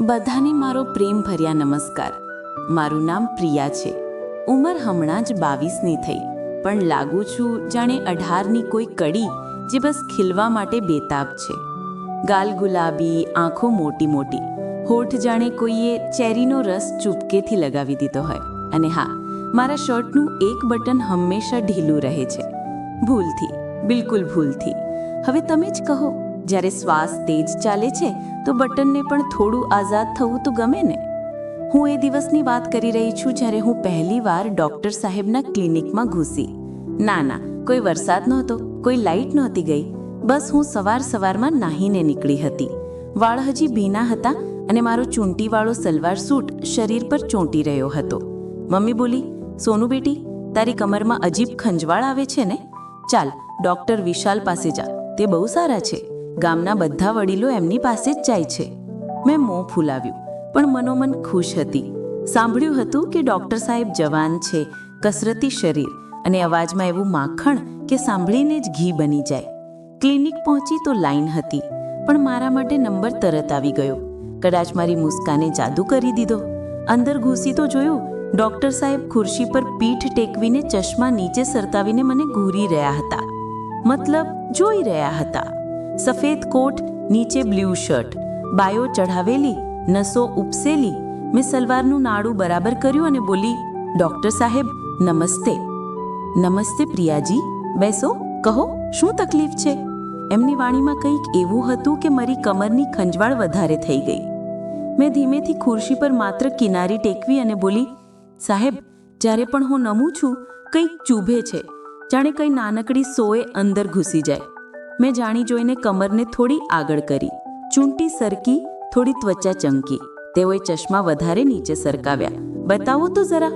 બધાને મારો પ્રેમ ભર્યા નમસ્કાર. મારું નામ પ્રિયા છે. ઉંમર હમણાં જ બાવીસની થઈ, પણ લાગુ છું જાણે અઢારની કોઈ કડી જે બસ ખીલવા માટે બેતાબ છે. ગાલ ગુલાબી, આંખો મોટી મોટી. હોઠ જાણે કોઈએ ચેરીનો રસ ચૂપકેથી લગાવી દીધો હોય. અને હા, મારા શર્ટનું એક બટન હંમેશા ઢીલું રહે છે. ભૂલથી, બિલકુલ ભૂલથી. હવે તમે જ કહો જ્યારે શ્વાસ તેજ ચાલે છે, તો બટનને પણ થોડું આઝાદ થવું તો ગમે ને? હું એ દિવસની વાત કરી રહી છું જ્યારે હું પહેલીવાર ડૉક્ટર સાહેબના ક્લિનિકમાં ઘૂસી. ના ના, કોઈ વરસાદ નહોતો, કોઈ લાઇટ નહોતી ગઈ. બસ હું સવાર સવારમાં નાહીને નીકળી હતી. વાળ હજી ભીના હતા અને મારો ચૂંટીવાળો સલવાર સૂટ શરીર પર ચોંટી રહ્યો હતો. મમ્મી બોલી, સોનું બેટી, તારી કમરમાં અજીબ ખંજવાળ આવે છે ને? ચાલ, ડૉક્ટર વિશાલ પાસે જા. તે બહુ સારા છે. ગામના બધા વડીલો એમની પાસે જ જાય છે. મેં મોં ફૂલાવ્યું, પણ મનોમન ખુશ હતી. સાંભળ્યું હતું કે ડૉક્ટર સાહેબ જવાન છે, કસરતી શરીર, અને અવાજમાં એવું માખણ કે સાંભળીને જ ઘી બની જાય. ક્લિનિક પહોંચી તો લાઈન હતી, પણ મારા માટે નંબર તરત આવી ગયો. કદાચ મારી મુસ્કાને જાદુ કરી દીધો. અંદર ઘૂસી તો જોયું, ડૉક્ટર સાહેબ ખુરશી પર પીઠ ટેકવીને ચશ્મા નીચે સરતાવીને મને ઘૂરી રહ્યા હતા. મતલબ જોઈ રહ્યા હતા. સફેદ કોટ નીચે બ્લુ શર્ટ બાયો ચઢાવેલી નસો ઉપસેલી મેં સલવારનું નાડું બરાબર કર્યું અને બોલી ડૉક્ટર સાહેબ નમસ્તે નમસ્તે પ્રિયાજી બેસો કહો શું તકલીફ છે એમની વાણીમાં કંઈક એવું હતું કે મારી કમરની ખંજવાળ વધારે થઈ ગઈ. મેં ધીમેથી ખુરશી પર માત્ર કિનારી ટેકવી અને બોલી, સાહેબ, જ્યારે પણ હું નમું છું, કંઈક ચૂભે છે. જાણે કંઈ નાનકડી સોએ અંદર ઘૂસી જાય. મેં જાણી જોઈને કમરને થોડી આગળ કરી. ચૂંટી સરકી, થોડી ત્વચા ચમકી. તેઓએ ચશ્મા વધારે નીચે સરકાવ્યા. બતાવો તો જરા.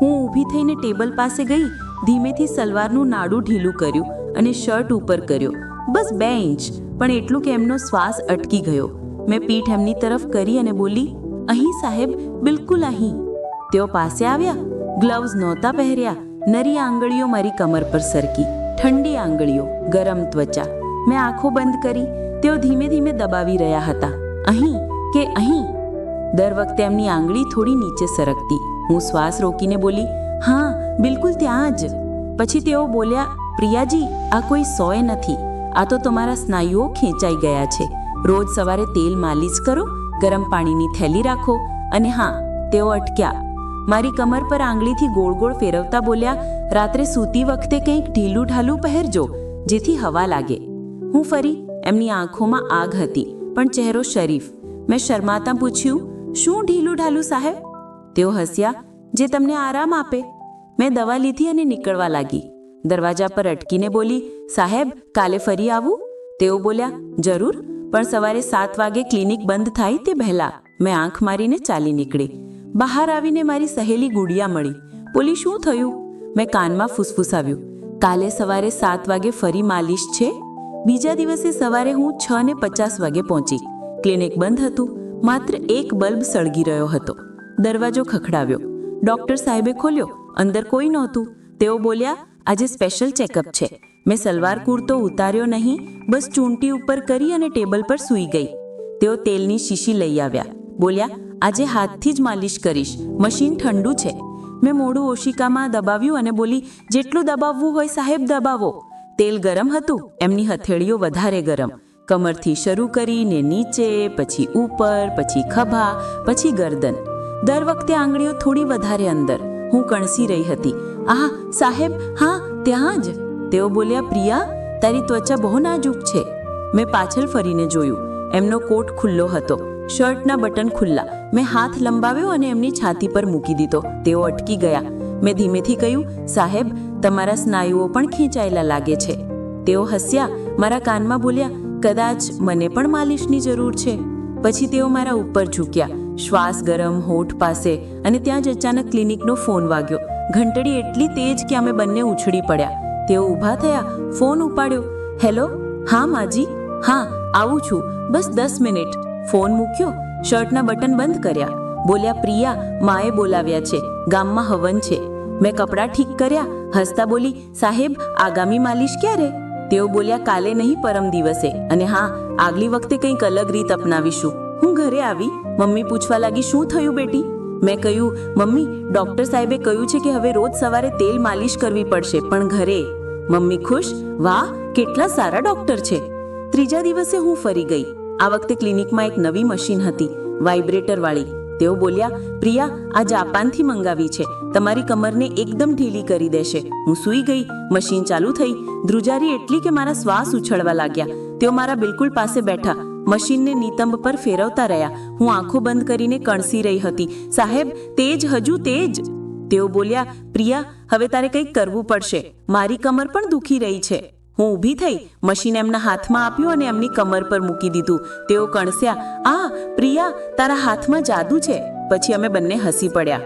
હું ઊભી થઈને ટેબલ પાસે ગઈ, ધીમેથી સલવારનું નાડું ઢીલું કર્યું અને શર્ટ ઉપર કર્યો. બસ બે ઇંચ, પણ એટલું કે એમનો શ્વાસ અટકી ગયો. મેં પીઠ એમની તરફ કરી અને બોલી, અહીં સાહેબ, બિલકુલ અહીં. તેઓ પાસે આવ્યા ગ્લવ્સ નહોતા પહેર્યા, નરી આંગળીઓ મારી કમર પર સરકી. ઠંડી આંગળીઓ, ગરમ ત્વચા. મેં આંખો બંધ કરી, તેઓ ધીમે ધીમે દબાવી રહ્યા હતા. અહીં, કે અહીં? દર વખતે એમની આંગળી થોડી નીચે સરકતી. હું શ્વાસ રોકીને બોલી, હા, બિલકુલ ત્યાં જ. પછી તેઓ બોલ્યા, પ્રિયાજી, આ કોઈ સોય નથી. આ તો તમારા સ્નાયુઓ ખેંચાઈ ગયા છે. રોજ સવારે તેલ માલિશ કરો, ગરમ પાણીની થેલી રાખો. અને હા, તેઓ અટક્યા. મારી કમર પર આંગળીથી ગોળ ગોળ ફેરવતા બોલ્યા રાત્રે સૂતી વખતે કંઈક ઢીલું ઢાલું પહેરજો, જેથી હવા લાગે. હું ફરી એમની આંખોમાં આગ હતી, પણ ચહેરો શરીફ. મેં શરમાતા પૂછ્યું, શું ઢીલું ઢાલું સાહેબ? તેઓ હસ્યા, જે તમને આરામ આપે. મેં દવા લીધી અને નીકળવા લાગી. દરવાજા પર અટકીને બોલી, સાહેબ, કાલે ફરી આવું? તેઓ બોલ્યા, જરૂર, પણ સવારે સાત વાગે ક્લિનિક બંધ થાય તે પહેલા મેં આંખ મારીને ચાલી નીકળી. બહાર આવીને મારી સહેલી ગુડિયા મળી. બોલી, શું થયું? મેં કાનમાં ફૂસફૂસાવ્યું. કાલે સવારે સાત વાગે ફરી માલિશ છે? બીજા દિવસે સવારે હું છ ને પચાસ વાગે પહોંચી. ક્લિનિક બંધ હતું. માત્ર એક બલ્બ સળગી રહ્યો હતો. દરવાજો ખખડાવ્યો. ડૉક્ટર સાહેબે ખોલ્યો. અંદર કોઈ નહોતું. તેઓ બોલ્યા, આજે સ્પેશિયલ ચેકઅપ છે. મેં સલવાર કુર્તો ઉતાર્યો નહીં. બસ ચૂંટી ઉપર કરી અને ટેબલ પર સૂઈ ગઈ. તેઓ તેલની શીશી લઈ આવ્યા. બોલ્યા, આજે હાથથી જ માલિશ કરીશ. મશીન ઠંડુ છે. મેં મોઢું ઓશિકામાં દબાવ્યું અને બોલી, જેટલું દબાવવું હોય સાહેબ, દબાવો. તેલ ગરમ હતું, એમની હથેળીઓ વધારે ગરમ. કમરથી શરૂ કરીને નીચે, પછી ઉપર, પછી ખભા, પછી ગરદન. દર વખતે આંગળીઓ થોડી વધારે અંદર. હું કણસી રહી હતી. આહ, સાહેબ, હા, ત્યાં જ. તેઓ બોલ્યા, પ્રિયા, તારી ત્વચા બહુ નાજુક છે. મેં પાછળ ફરીને જોયું. એમનો કોટ ખુલ્લો હતો. શર્ટના બટન ખુલ્લા. મેં હાથ લંબાવ્યો અને એમની છાતી પર મૂકી દીધો. તેઓ અટકી ગયા. મેં ધીમેથી કહ્યું, સાહેબ, તમારા સ્નાયુઓ પણ ખેંચાયેલા લાગે છે. તેઓ હસ્યા, મારા કાનમાં બોલ્યા, કદાચ મને પણ માલિશની જરૂર છે. પછી તેઓ મારા ઉપર ઝૂક્યા. શ્વાસ ગરમ હોઠ પાસે અને ત્યાં જ અચાનક ક્લિનિકનો ફોન વાગ્યો. ઘંટડી એટલી તેજ કે અમે બંને ઉછળી પડ્યા. તેઓ ઊભા થયા, ફોન ઉપાડ્યો. હેલો? હા, માજી? હા, આવું છું. બસ દસ મિનિટ. ફોન મૂક્યો, શર્ટના બટન બંધ કર્યા. બોલ્યા, પ્રિયા, માએ બોલાવ્યા છે. ગામમાં હવન છે. મેં કપડાં ઠીક કર્યા. હસતા બોલી, સાહેબ, આગામી માલિશ ક્યારે? તેઓ બોલ્યા, કાલે નહીં, પરમ દિવસે. અને, હા, આગલી વખતે કંઈક અલગ રીત અપનાવીશું. હું ઘરે આવી. મમ્મી પૂછવા લાગી, શું થયું બેટી? મેં કહ્યું, મમ્મી, ડોક્ટર સાહેબે કહ્યું છે કે હવે રોજ સવારે તેલ માલિશ કરવી પડશે, પણ ઘરે. મમ્મી ખુશ, વાહ, કેટલા સારા ડોક્ટર છે. ત્રીજા દિવસે હું ફરી ગઈ. આ વખતે ક્લિનિકમાં એક નવી મશીન હતી વાઇબ્રેટર વાળી તેઓ બોલ્યા, પ્રિયા, આ જાપાનથી મંગાવી છે. તમારી કમરને એકદમ ઢીલી કરી દેશે. હું સૂઈ ગઈ, મશીન ચાલુ થઈ. ધ્રુજારી એટલી કે મારા શ્વાસ ઉછળવા લાગ્યા. તેઓ મારા બિલકુલ પાસે બેઠા. મશીનને નિતંબ પર ફેરવતા રહ્યા. હું આંખો બંધ કરીને કણસી રહી હતી. સાહેબ, તેજ, હજુ તેજ. તેઓ બોલ્યા, પ્રિયા, હવે તારે કંઈક કરવું પડશે. મારી કમર પણ દુખી રહી છે. હું ઊભી થઈ મશીન એમના હાથમાં આપ્યું અને એમની કમર પર મૂકી દીધું. તેઓ કણસ્યા, આ, પ્રિયા, તારા હાથમાં જાદુ છે. પછી અમે બંને હસી પડ્યા.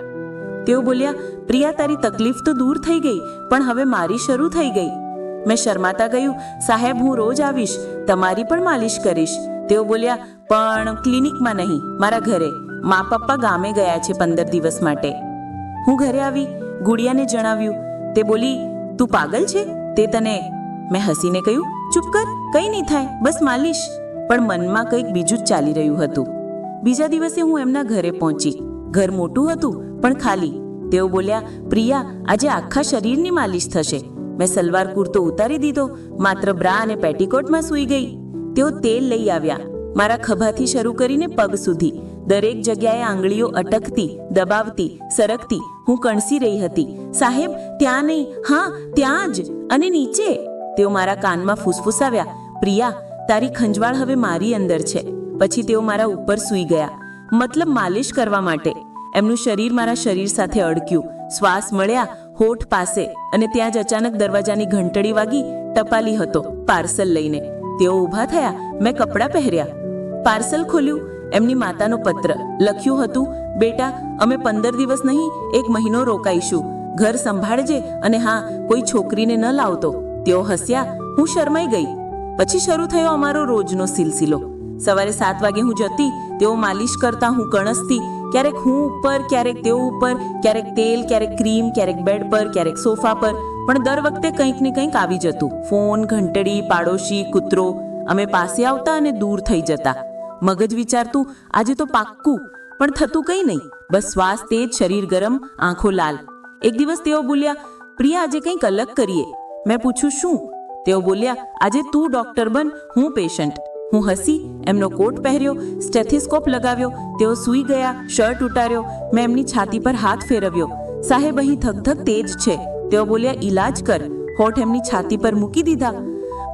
તેઓ બોલ્યા, પ્રિયા, તારી તકલીફ તો દૂર થઈ ગઈ, પણ હવે મારી શરૂ થઈ ગઈ. મેં શર્માતા ગયું, સાહેબ, હું રોજ આવીશ, તમારી પણ માલિશ કરીશ. તેઓ બોલ્યા, પણ ક્લિનિકમાં નહીં, મારા ઘરે. મા પપ્પા ગામે ગયા છે પંદર દિવસ માટે. હું ઘરે આવી, ગુડિયાને જણાવ્યું. તે બોલી, તું પાગલ છે? તે તને મેં હસીને કહ્યું, ચૂપ કર, કંઈ નહીં થાય, બસ માલિશ. પણ મનમાં કંઈક બીજું જ ચાલી રહ્યું હતું. બીજા દિવસે હું એમના ઘરે પહોંચી. ઘર મોટું હતું, પણ ખાલી. તેઓ બોલ્યા, પ્રિયા, આજે આખા શરીરની માલિશ થશે. મેં સલવાર કુર્તો ઉતારી દીધો, માત્ર બ્રા અને પેટીકોટમાં સૂઈ ગઈ. તેઓ તેલ લઈ આવ્યા. મારા ખભાથી શરૂ કરીને પગ સુધી. દરેક જગ્યાએ આંગળીઓ અટકતી, દબાવતી, સરકતી. હું કણસી રહી હતી. સાહેબ, ત્યાં નહીં. હા, ત્યાં જ. અને નીચે. તેઓ મારા કાનમાં ફૂસફૂસાવ્યા, પ્રિયા, તારી ખંજવાળ હવે મારી અંદર છે. પછી તેઓ મારા ઉપર સૂઈ ગયા. મતલબ માલિશ કરવા માટે. એમનું શરીર મારા શરીર સાથે અડક્યું. શ્વાસ મળ્યા, હોઠ પાસે, અને ત્યાં જ અચાનક દરવાજાની ઘંટડી વાગી, ટપાલી હતો, પાર્સલ લઈને. તેઓ ઊભા થયા, મેં કપડાં પહેર્યા. પાર્સલ ખોલ્યું, એમની માતાનો પત્ર. લખ્યું હતું, બેટા, અમે પંદર દિવસ નહીં, એક મહિનો રોકાઈશું. ઘર સંભાળજે, અને હા, કોઈ છોકરીને ન લાવતો. તેઓ હસ્યા, હું શરમાઈ ગઈ. પછી શરૂ થયો અમારો રોજનો સિલસિલો. સવારે સાત વાગે હું જતી, તેઓ માલિશ કરતા હું કણસતી. ક્યારેક હું ઉપર, ક્યારેક તેઓ ઉપર, ક્યારેક તેલ, ક્યારેક ક્રીમ, ક્યારેક બેડ પર, ક્યારેક સોફા પર. પણ દર વખતે કંઈક ને કંઈક આવી જતું. ફોન, ઘંટડી, પાડોશી, કૂતરો. અમે પાસે આવતા અને દૂર થઈ જતા. મગજ વિચારતું, આજે તો પાક્કું. પણ થતું કંઈ નહીં. બસ શ્વાસ, તેજ, શરીર ગરમ, આંખો લાલ. એક દિવસ તેઓ બોલ્યા, પ્રિયા, આજે કંઈક અલગ કરીએ. મેં પૂછ્યું, શું? તેઓ બોલ્યા, આજે તું ડોક્ટર બન, હું પેશન્ટ. હું હસી, એમનો કોટ પહેર્યો, સ્ટેથિસ્કોપ લગાવ્યો, તેઓ સૂઈ ગયા, શર્ટ ઉતાર્યો, મેં એમની છાતી પર હાથ ફેરવ્યો. સાહેબ, અહીં ધગધગ તેજ છે. તેઓ બોલ્યા, ઈલાજ કર. હોઠ એમની છાતી પર મૂકી દીધા.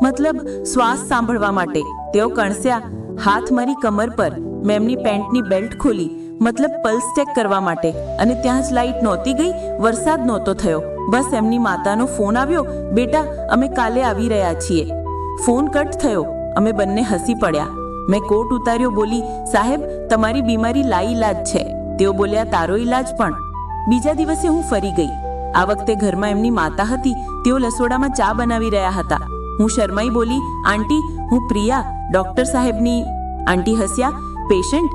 મતલબ, શ્વાસ સાંભળવા માટે. તેઓ કણસ્યા, હાથ મારી કમર પર. મેં એમની પેન્ટની બેલ્ટ ખોલી. મતલબ, પલ્સ ચેક કરવા માટે. અને ત્યાં જ લાઈટ નહોતી ગઈ, વરસાદ નહોતો થયો. બસ એમની માતાનો ફોન આવ્યો. બેટા, અમે કાલે આવી રહ્યા છીએ. ફોન કટ થયો. અમે બંને હસી પડ્યા. મેં કોટ ઉતાર્યો, બોલી, સાહેબ, તમારી બીમારી લાઈ ઈલાજ છે. તેઓ બોલ્યા, તારો ઈલાજ પણ. બીજા દિવસે હું ફરી ગઈ. આ વખતે ઘરમાં એમની માતા હતી. તેઓ લસોડામાં ચા બનાવી રહ્યા હતા. હું શર્માઈ બોલી, આંટી, હું પ્રિયા, ડોક્ટર સાહેબની. આંટી હસ્યા, પેશન્ટ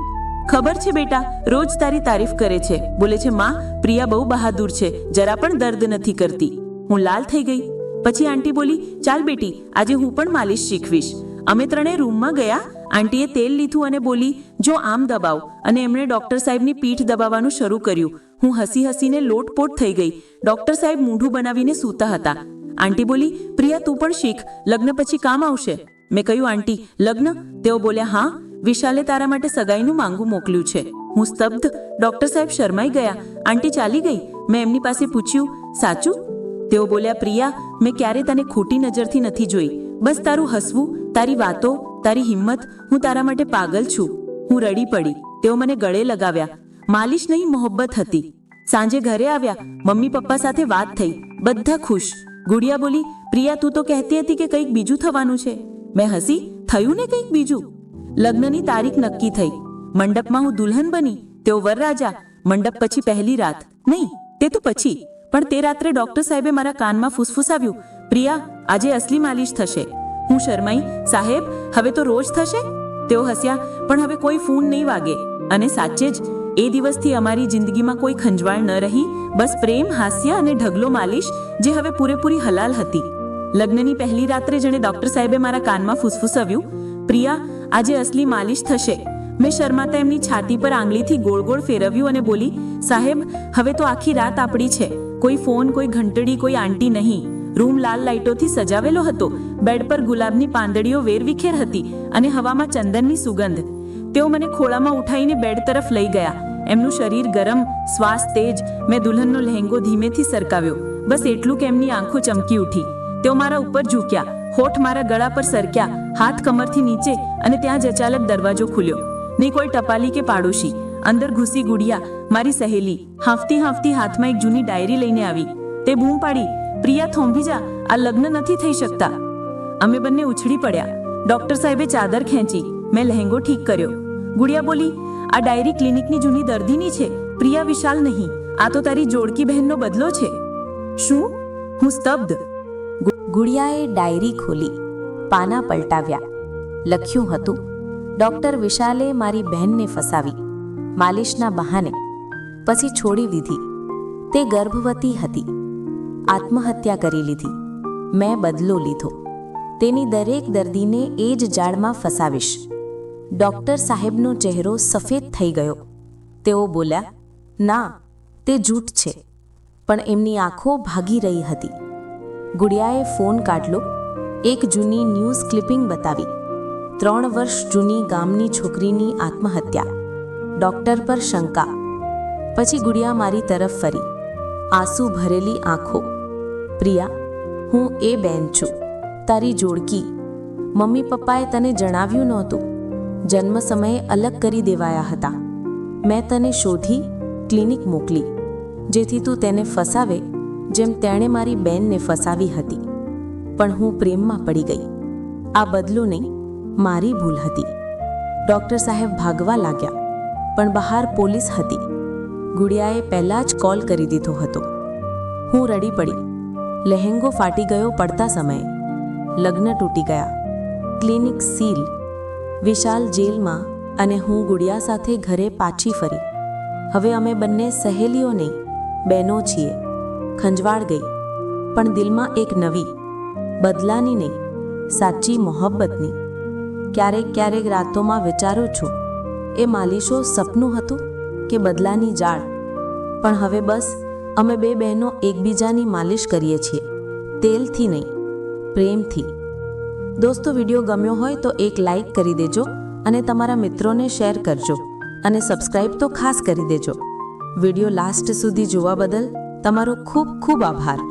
ખબર છે બેટા, રોજ તારી તારીફ કરે છે. બોલે છે, માં, પ્રિયા બહુ બહાદુર છે. જરા પણ દર્દ નથી કરતી. હું લાલ થઈ ગઈ. પછી આંટી બોલી, ચાલ બેટી, આજે હું પણ માલિશ શીખવીશ. અમે ત્રણે રૂમમાં ગયા. આંટીએ તેલ લીધું અને બોલી, જો આમ દબાવ. અને એમણે ડોક્ટર સાહેબની પીઠ દબાવવાનું શરૂ કર્યું. હું હસી હસીને લોટપોટ થઈ ગઈ. ડોક્ટર સાહેબ મૂઢું બનાવીને સૂતા હતા. આંટી બોલી, પ્રિયા, તું પણ શીખ. લગ્ન પછી કામ આવશે. મેં કહ્યું, આંટી, લગ્ન? તેઓ બોલ્યા, હા. વિશાલે તારા માટે સગાઈનું માંગુ મોકલ્યું છે. હું સ્તબ્ધ, ડોક્ટર સાહેબ શરમાઈ ગયા. આંટી ચાલી ગઈ. મેં એમની પાસે પૂછ્યું, સાચું? તેઓ બોલ્યા, પ્રિયા, મેં ક્યારે તને ખોટી નજરથી નથી જોઈ. બસ તારું હસવું, તારી વાતો, તારી હિંમત, હું તારા માટે પાગલ છું. હું રડી પડી. તેઓ મને ગળે લગાવ્યા. માલિશ નહીં, મોહબ્બત હતી. સાંજે ઘરે આવ્યા. મમ્મી પપ્પા સાથે વાત થઈ. બધા ખુશ. ગુડિયા બોલી, પ્રિયા, તું તો કહેતી હતી કે કંઈક બીજું થવાનું છે. મેં હસી, થયું ને કંઈક બીજું? લગ્નની તારીખ નક્કી થઈ. મંડપમાં હું દુલ્હન બની. તેઓ વરરાજા. મંડપ પછી પહેલી રાત. નહીં, તે તો પછી. પણ તે રાત્રે ડોક્ટર સાહેબે મારા કાનમાં ફૂસફૂસાવ્યું. પ્રિયા, આજે અસલી માલિશ થશે. હું શરમાઈ, સાહેબ, હવે તો રોજ થશે? તેઓ હસ્યા, પણ હવે કોઈ ફૂન નહીં વાગે. અને સાચે જ, એ દિવસથી અમારી જિંદગીમાં કોઈ ખંજવાળ ન રહી. બસ પ્રેમ, હાસ્ય અને ઢગલો માલિશ, જે હવે પૂરેપૂરી હલાલ હતી. લગ્નની પહેલી રાત્રે જેણે ડોક્ટર સાહેબે મારા કાનમાં ફૂસફૂસાવ્યું. પ્રિયા આજે અસલી માલિશ થશે. મેં શર્માતા એમની છાતી પર આંગળીથી ગોળ ગોળ ફેરવ્યું અને બોલી, સાહેબ, હવે તો આખી રાત આપણી છે. કોઈ ફોન, કોઈ ઘંટડી, કોઈ આંટી નહીં. રૂમ લાલ લાઇટોથી સજાવેલો હતો. બેડ પર ગુલાબની પાંદડીઓ વેરવિખેર હતી અને હવામાં ચંદનની સુગંધ. તેઓ મને ખોળામાં ઉઠાવીને બેડ તરફ લઈ ગયા. એમનું શરીર ગરમ, શ્વાસ તેજ. મેં દુલ્હનનો લહેંગો ધીમેથી સરકાવ્યો. બસ એટલું કે એમની આંખો ચમકી ઉઠી. તેઓ મારા ઉપર ઝૂક્યા. હોઠ મારા ગળા પર સરક્યા, હાથ કમરથી નીચે અને ત્યાં જ અચાલક દરવાજો ખુલ્યો. નહીં કોઈ ટપાલી કે પાડોશી. અંદર ઘૂસી ગુડિયા, મારી સહેલી. હાંફતી હાંફતી હાથમાં એક જૂની ડાયરી લઈને આવી. તે બૂમ પાડી, પ્રિયા, થોંભી જા. આ લગ્ન નથી થઈ શકતા. અમે બંને ઉછળી પડ્યા. ડોક્ટર સાહેબે ચાદર ખેંચી. મેં લહેંગો ઠીક કર્યો. ગુડિયા બોલી, આ ડાયરી ક્લિનિકની જૂની દર્દીની છે. પ્રિયા, વિશાલ નહીં. આ તો તારી જોડકી બહેનનો બદલો છે. શું? હું સ્તબ્ધ. ગુડિયાએ ડાયરી ખોલી, પાના પલટાવ્યા. લખ્યું હતું, ડોક્ટર વિશાલે મારી બહેનને ફસાવી, માલિશના બહાને, પછી છોડી દીધી. તે ગર્ભવતી હતી. આત્મહત્યા કરી લીધી. મેં બદલો લીધો. તેની દરેક દર્દીને એ જ જાળમાં ફસાવીશ. ડૉક્ટર સાહેબનો ચહેરો સફેદ થઈ ગયો. તેઓ બોલ્યા, ના, તે જૂઠ છે, પણ એમની આંખો ભાગી રહી હતી. ગુડિયાએ ફોન કાઢલો, એક જૂની ન્યૂઝ ક્લિપિંગ બતાવી. ત્રણ વર્ષ જૂની ગામની છોકરીની આત્મહત્યા, ડૉક્ટર પર શંકા. પછી ગુડિયા મારી તરફ ફરી. આંસુ ભરેલી આંખો. પ્રિયા, હું એ બેન છું. તારી જોડકી. મમ્મી પપ્પાએ તને જણાવ્યું નહોતું. જન્મ સમયે અલગ કરી દેવાયા હતા. મેં તને શોધી ક્લિનિક મોકલી, જેથી તું તેને ફસાવે જેમ તેણે મારી બેનને ફસાવી હતી. પણ હું પ્રેમમાં પડી ગઈ. આ બદલો નહીં, મારી ભૂલ હતી. ડૉક્ટર સાહેબ ભાગવા લાગ્યા, પણ બહાર પોલીસ હતી. ગુડિયાએ પહેલાં જ કોલ કરી દીધો હતો. હું રડી પડી. લહેંગો ફાટી ગયો પડતા સમયે. લગ્ન તૂટી ગયા. Clinic seal. વિશાલ જેલમાં અને હું ગુડિયા સાથે ઘરે પાછી ફરી. હવે અમે બંને સહેલીઓ નહીં, બહેનો છીએ. ખંજવાળ ગઈ. પણ દિલમાં એક નવી, બદલાની નહીં, સાચી મોહબ્બતની. ક્યારેક ક્યારેક રાતોમાં વિચારું છું, એ માલિશો સપનું હતું કે બદલાની જાળ. પણ હવે બસ, અમે બે બહેનો એકબીજાની માલિશ કરીએ છીએ. તેલથી નહીં, પ્રેમથી. દોસ્તો, વીડિયો ગમ્યો હોય તો એક લાઈક કરી દેજો અને તમારા મિત્રોને શેર કરજો. અને સબસ્ક્રાઈબ તો ખાસ કરી દેજો. વીડિયો લાસ્ટ સુધી જોવા બદલ તમારો ખૂબ ખૂબ આભાર.